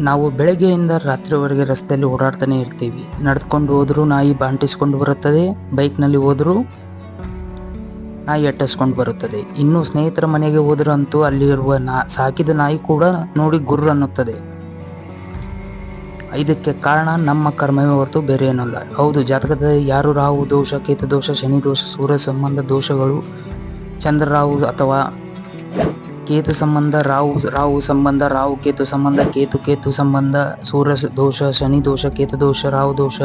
ನಾವು ಬೆಳಗ್ಗೆಯಿಂದ ರಾತ್ರಿವರೆಗೆ ರಸ್ತೆಯಲ್ಲಿ ಓಡಾಡ್ತಾನೆ ಇರ್ತೀವಿ. ನಡೆದುಕೊಂಡು ಹೋದರೂ ನಾಯಿ ಬಾಂಟಿಸ್ಕೊಂಡು ಬರುತ್ತದೆ, ಬೈಕ್ನಲ್ಲಿ ಹೋದರೂ ನಾಯಿ ಅಟ್ಟಿಸ್ಕೊಂಡು ಬರುತ್ತದೆ. ಇನ್ನು ಸ್ನೇಹಿತರ ಮನೆಗೆ ಹೋದರೂ ಅಂತೂ ಅಲ್ಲಿರುವ ನಾ, ಸಾಕಿದ ನಾಯಿ ಕೂಡ ನೋಡಿ ಗುರ್ರು ಅನ್ನುತ್ತದೆ. ಇದಕ್ಕೆ ಕಾರಣ ನಮ್ಮ ಕರ್ಮವೇ ಹೊರತು ಬೇರೆ ಏನಲ್ಲ. ಹೌದು, ಜಾತಕದ ಯಾರು ರಾಹು ದೋಷ, ಕೇತು ದೋಷ, ಶನಿ ದೋಷ, ಸೂರ್ಯ ಸಂಬಂಧ ದೋಷಗಳು, ಚಂದ್ರ ರಾಹು ಅಥವಾ ಕೇತು ಸಂಬಂಧ, ರಾಹು ರಾಹು ಸಂಬಂಧ, ರಾಹು ಕೇತು ಸಂಬಂಧ, ಕೇತು ಕೇತು ಸಂಬಂಧ, ಸೂರ್ಯ ದೋಷ, ಶನಿ ದೋಷ, ಕೇತು ದೋಷ, ರಾಹು ದೋಷ.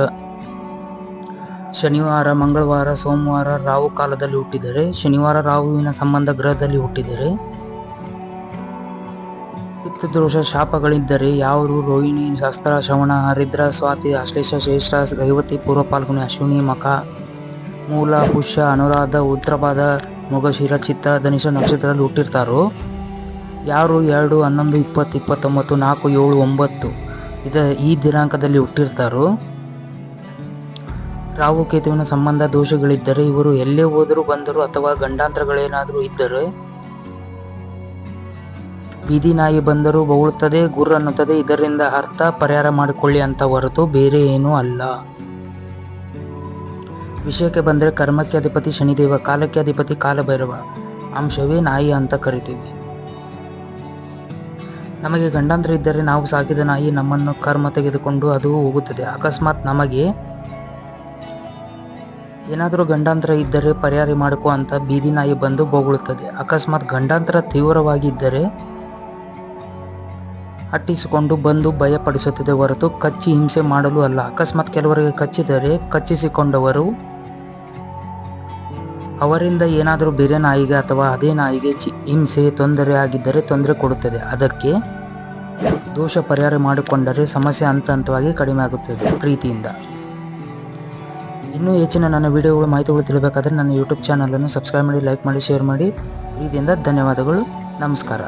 ಶನಿವಾರ, ಮಂಗಳವಾರ, ಸೋಮವಾರ ರಾಹು ಕಾಲದಲ್ಲಿ ಹುಟ್ಟಿದರೆ, ಶನಿವಾರ ರಾಹುವಿನ ಸಂಬಂಧ ಗ್ರಹದಲ್ಲಿ ಹುಟ್ಟಿದರೆ ಪಿತ್ತ ದೋಷ ಶಾಪಗಳಿದ್ದರೆ ಯಾವರು ರೋಹಿಣಿ, ಶಾಸ್ತ್ರ, ಶ್ರವಣ, ಹರಿದ್ರ, ಸ್ವಾತಿ ಆಶ್ಲೇಷ ಶ್ರೇಷ್ಠ ರೇವತಿ ಪೂರ್ವ ಪಾಲ್ಗುಣಿ ಅಶ್ವಿನಿ ಮಖ ಮೂಲ, ಪುಷ್ಯ, ಅನುರಾಧ ಉತ್ತರಪಾದ ಮೊಗಶಿರ, ಚಿತ್ರ, ಧನಿಷ ನಕ್ಷತ್ರದಲ್ಲಿ ಹುಟ್ಟಿರ್ತಾರೋ ಯಾರು ಎರಡು, ಹನ್ನೊಂದು, ಇಪ್ಪತ್ತು, ಇಪ್ಪತ್ತೊಂಬತ್ತು, ನಾಲ್ಕು, ಏಳು, ಒಂಬತ್ತು ಇದ ಈ ದಿನಾಂಕದಲ್ಲಿ ಹುಟ್ಟಿರ್ತಾರೋ? ರಾಹು, ಕೇತುವಿನ ಸಂಬಂಧ ದೋಷಗಳಿದ್ದರೆ ಇವರು ಎಲ್ಲೇ ಹೋದರೂ ಬಂದರು ಅಥವಾ ಗಂಡಾಂತರಗಳೇನಾದರೂ ಇದ್ದರೆ? ಬೀದಿ ನಾಯಿ ಬಂದರೂ ಬೌಳುತ್ತದೆ ಗುರು ಅನ್ನುತ್ತದೆ, ಇದರಿಂದ ಅರ್ಥ ಪರಿಹಾರ ಮಾಡಿಕೊಳ್ಳಿ ಅಂತ ಹೊರತು ಬೇರೆ ಏನೂ ಅಲ್ಲ. ವಿಷಯಕ್ಕೆ ಬಂದರೆ ಕರ್ಮಕ್ಕೆ ಅಧಿಪತಿ ಶನಿದೇವ, ಕಾಲಕ್ಕೆ ಅಧಿಪತಿ ಕಾಲಭೈರವ, ಅಂಶವೇ ನಾಯಿ ಅಂತ ಕರಿತೀವಿ. ನಮಗೆ ಗಂಡಾಂತರ ಇದ್ದರೆ ನಾವು ಸಾಕಿದ ನಾಯಿ ನಮ್ಮನ್ನು ಕರ್ಮ ತೆಗೆದುಕೊಂಡು ಅದು ಹೋಗುತ್ತದೆ. ಅಕಸ್ಮಾತ್ ನಮಗೆ ಏನಾದರೂ ಗಂಡಾಂತರ ಇದ್ದರೆ ಪರಿಹಾರ ಮಾಡಿಕೊ ಅಂತ ಬೀದಿ ನಾಯಿ ಬಂದು ಬೋಗುಳುತ್ತದೆ. ಅಕಸ್ಮಾತ್ ಗಂಡಾಂತರ ತೀವ್ರವಾಗಿದ್ದರೆ ಅಟ್ಟಿಸಿಕೊಂಡು ಬಂದು ಭಯಪಡಿಸುತ್ತದೆ ಹೊರತು ಕಚ್ಚಿ ಹಿಂಸೆ ಮಾಡಲು ಅಲ್ಲ. ಅಕಸ್ಮಾತ್ ಕೆಲವರಿಗೆ ಕಚ್ಚಿದರೆ ಕಚ್ಚಿಸಿಕೊಂಡವರು ಅವರಿಂದ ಏನಾದರೂ ಬೇರೆ ನಾಯಿಗೆ ಅಥವಾ ಅದೇ ನಾಯಿಗೆ ಹಿಂಸೆ, ತೊಂದರೆ ಆಗಿದ್ದರೆ ತೊಂದರೆ ಕೊಡುತ್ತದೆ. ಅದಕ್ಕೆ ದೋಷ ಪರಿಹಾರ ಮಾಡಿಕೊಂಡರೆ ಸಮಸ್ಯೆ ಹಂತ ಹಂತವಾಗಿ ಕಡಿಮೆ ಆಗುತ್ತದೆ ಪ್ರೀತಿಯಿಂದ. ಇನ್ನೂ ಹೆಚ್ಚಿನ ನನ್ನ ವಿಡಿಯೋಗಳು, ಮಾಹಿತಿಗಳು ತಿಳಿಬೇಕಾದ್ರೆ ನನ್ನ ಯೂಟ್ಯೂಬ್ ಚಾನಲನ್ನು ಸಬ್ಸ್ಕ್ರೈಬ್ ಮಾಡಿ ಲೈಕ್ ಮಾಡಿ ಶೇರ್ ಮಾಡಿ. ಪ್ರೀತಿಯಿಂದ ಧನ್ಯವಾದಗಳು. ನಮಸ್ಕಾರ.